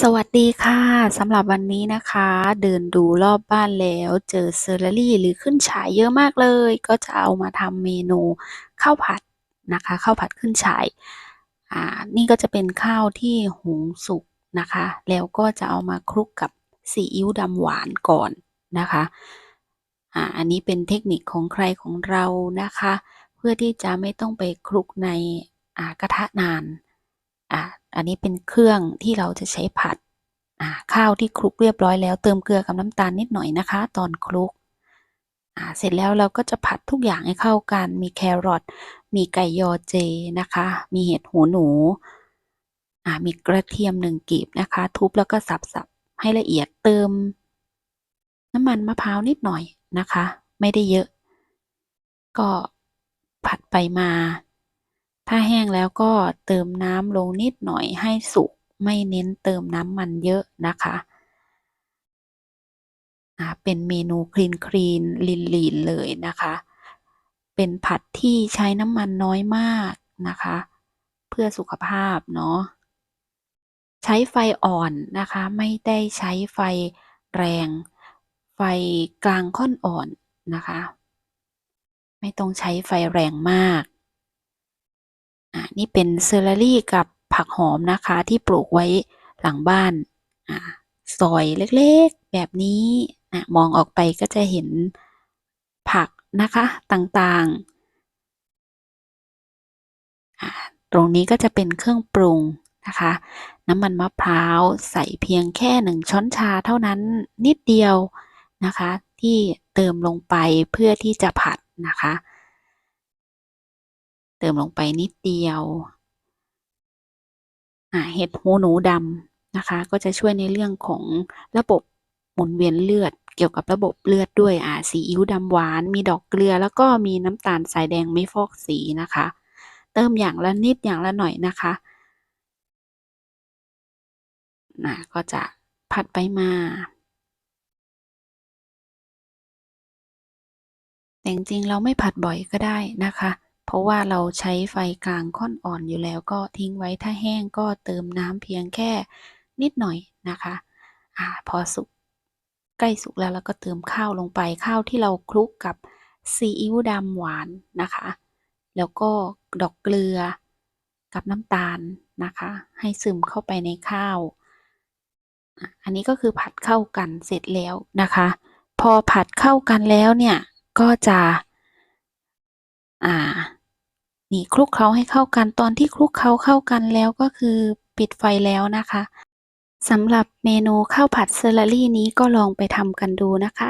สวัสดีค่ะสำหรับวันนี้นะคะ เดินดูรอบบ้านแล้วเจอเซอร์รี่หรือขึ้นฉายเยอะมากเลย ก็จะเอามาทำเมนูข้าวผัดนะคะข้าวผัดขึ้นฉายอ่านี่ก็จะเป็นข้าวที่หุงสุกนะคะ แล้วก็จะเอามาคลุกกับซีอิ๊วดำหวานก่อนนะคะอ่าอันนี้เป็นเทคนิคของใครของเรานะคะ เพื่อที่จะไม่ต้องไปคลุกในอ่ากระทะนาน อ่าอันนี้เป็นเครื่องที่เราจะใช้ผัดอ่าข้าวที่คลุกเรียบร้อยแล้ว เติมเกลือกับน้ำตาลนิดหน่อยนะคะ ตอนคลุกอ่าเสร็จแล้วเราก็จะผัดทุกอย่างให้เข้ากัน มีแครอทมีไก่ยอเจนะคะ มีเห็ดหูหนูอ่ามีกระเทียมหนึ่งกีบนะคะ ทุบแล้วก็สับๆให้ละเอียดเติม น้ำมันมะพร้าวนิดหน่อยนะคะ ไม่ได้เยอะ ก็ผัดไปมา ถ้าแห้งแล้วก็เติมน้ำลงนิดหน่อยให้สุก ไม่เน้นเติมน้ำมันเยอะนะคะอ่าเป็นเมนูคลีนคลีนลีนลีนเลยนะคะ เป็นผัดที่ใช้น้ำมันน้อยมากนะคะ เพื่อสุขภาพเนาะ ใช้ไฟอ่อนนะคะ ไม่ได้ใช้ไฟแรง ไฟกลางค่อนอ่อนนะคะ ไม่ต้องใช้ไฟแรงมาก อ่านี่เป็นเซอร์รี่กับผักหอมนะคะที่ปลูกไว้หลังบ้านอ่าซอยเล็กๆ แบบนี้นะมองออกไปก็จะเห็นผักนะคะต่างๆอ่าตรงนี้ก็จะเป็นเครื่องปรุงนะคะ น้ำมันมะพร้าวใส่เพียงแค่หนึ่งช้อนชาเท่านั้นนิดเดียวนะคะ ที่เติมลงไปเพื่อที่จะผัดนะคะ เติมลงไปนิดเดียวเห็ดหูหนูดำนะคะ ก็จะช่วยในเรื่องของระบบหมุนเวียนเลือด เกี่ยวกับระบบเลือดด้วยอ่าซีอิ๊วดำหวาน มีดอกเกลือ แล้วก็มีน้ำตาลทรายแดงไม่ฟอกสีนะคะ เติมอย่างละนิดอย่างละหน่อยนะคะนะก็จะผัดไปมาแต่จริงๆเราไม่ผัดบ่อยก็ได้นะคะ เพราะว่าเราใช้ไฟกลางค่อนอ่อนอยู่แล้วก็ทิ้งไว้ถ้าแห้งก็เติมน้ำเพียงแค่นิดหน่อยนะคะอ่าพอสุกใกล้สุกแล้วเราก็เติมข้าวลงไปข้าวที่เราคลุกกับซีอิ๊วดำหวานนะคะ แล้วก็ดอกเกลือกับน้ำตาลนะคะ ให้ซึมเข้าไปในข้าว อันนี้ก็คือผัดเข้ากันเสร็จแล้วนะคะ พอผัดเข้ากันแล้วเนี่ยก็จะ นี่คลุกเคล้าให้เข้ากันตอนที่คลุกเคล้าเข้ากันแล้วก็คือปิดไฟแล้วนะคะสำหรับเมนูข้าวผัดเซอร์รี่นี้ก็ลองไปทำกันดูนะคะ